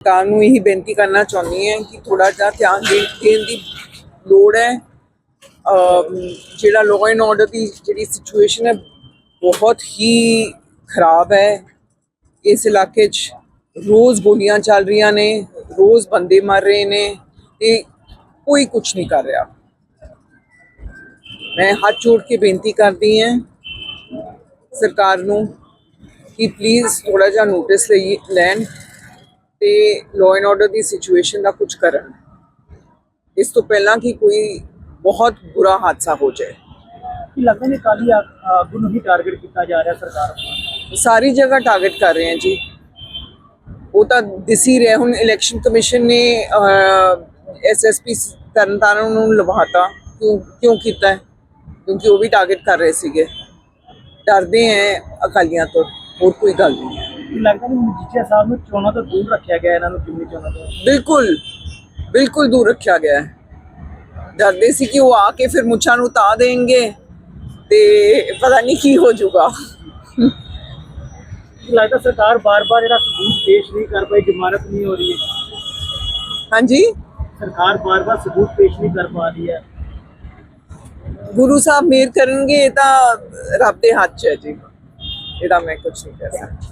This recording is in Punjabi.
ਸਰਕਾਰ ਨੂੰ ਇਹੀ ਬੇਨਤੀ ਕਰਨਾ ਚਾਹੁੰਦੀ ਹਾਂ ਕਿ ਥੋੜਾ ਜਿਹਾ ਧਿਆਨ ਦੇ- ਦੇਣ ਦੀ ਲੋੜ ਹੈ। ਜਿਹੜਾ ਲਾਅ ਐਂਡ ਆਰਡਰ ਦੀ ਜਿਹੜੀ ਸਿਚੁਏਸ਼ਨ ਹੈ, ਬਹੁਤ ਹੀ ਖਰਾਬ ਹੈ। ਇਸ ਇਲਾਕੇ 'ਚ ਰੋਜ਼ ਗੋਲੀਆਂ ਚੱਲ ਰਹੀਆਂ ਨੇ, ਰੋਜ਼ ਬੰਦੇ ਮਰ ਰਹੇ ਨੇ ਤੇ ਕੋਈ ਕੁਝ ਨਹੀਂ ਕਰ ਰਿਹਾ। ਮੈਂ ਹੱਥ ਜੋੜ ਕੇ ਬੇਨਤੀ ਕਰਦੀ ਹਾਂ ਸਰਕਾਰ ਨੂੰ ਕਿ ਪਲੀਜ਼ ਥੋੜਾ ਜਿਹਾ ਨੋਟਿਸ ਲਈ ਲੈਣ। ਤੇ ਲਾਅ ਐਂਡ ਆਰਡਰ ਦੀ ਸਿਚੁਏਸ਼ਨ ਦਾ ਕੁਝ ਕਰਨ। ਇਸ ਤੋਂ ਪਹਿਲਾਂ ਕਿ ਕੋਈ ਬਹੁਤ ਬੁਰਾ ਹਾਦਸਾ ਹੋ ਜਾਏ। ਕੀ ਲੱਗਦਾ ਨਹੀਂ ਕਾਲੀ ਆਗੂ ਨੂੰ ਹੀ ਟਾਰਗੇਟ ਕੀਤਾ ਜਾ ਰਿਹਾ ਸਰਕਾਰ ਸਾਰੀ ਜਗ੍ਹਾ ਟਾਰਗੇਟ ਕਰ ਰਹੇ ਹਨ ਜੀ। ਉਹ ਤਾਂ ਦਿਸ ਹੀ ਰਿਹਾ ਹੁਣ ਇਲੈਕਸ਼ਨ ਕਮਿਸ਼ਨ ਨੇ ਐਸਐਸਪੀ ਤਰਨਤਾਰਨ ਨੂੰ ਲਵਾਤਾ। ਕਿਉਂ ਕਿਉਂ ਕੀਤਾ ਹੈ? ਕਿਉਂਕਿ ਉਹ ਵੀ ਟਾਰਗੇਟ ਕਰ ਰਹੇ ਸੀਗੇ। ਡਰਦੇ ਹੈ ਅਕਾਲੀਆਂ ਤੋਂ ਹੋਰ ਕੋਈ ਗੱਲ ਨਹੀਂ ਕੀ ਲੱਗਦਾ ਨਹੀਂ ਮਜੀਠੀਆ ਸਾਹਿਬ ਨੂੰ ਚੋਣਾਂ ਤੋਂ ਦੂਰ ਰੱਖਿਆ ਗਿਆ ਇਹਨਾਂ ਨੂੰ ਜਿੰਨੀ ਚੋਣਾਂ ਤੋਂ? ਬਿਲਕੁਲ ਬਿਲਕੁਲ ਦੂਰ ਰੱਖਿਆ ਗਿਆ ਹੈ। ਡਰਦੇ ਸੀ ਕਿ ਉਹ ਆ ਕੇ ਫਿਰ ਮੁੱਛਾਂ ਨੂੰ ਤਾ ਦੇਣਗੇ ਤੇ ਪਤਾ ਨਹੀਂ ਕੀ ਹੋ ਜਾਊਗਾ। ਕੀ ਲੱਗਦਾ ਸਰਕਾਰ ਬਾਰ-ਬਾਰ ਜਿਹੜਾ ਸਬੂਤ ਪੇਸ਼ ਨਹੀਂ ਕਰ ਪਾਈ ਜ਼ਮਾਨਤ ਨਹੀਂ ਹੋ ਰਹੀ ਹੈ? ਹਾਂਜੀ? ਸਰਕਾਰ ਬਾਰ-ਬਾਰ ਸਬੂਤ ਪੇਸ਼ ਨਹੀਂ ਕਰ ਪਾ ਰਹੀ ਹੈ। ਗੁਰੂ ਸਾਹਿਬ ਮਿਹਰ ਕਰਨਗੇ ਇਹ ਤਾਂ ਰੱਬ ਦੇ ਹੱਥ 'ਚ ਹੈ ਜੀ। ਇਹਦਾ ਮੈਂ ਕੁਝ ਨਹੀਂ ਕਹਿ ਸਕਦਾ।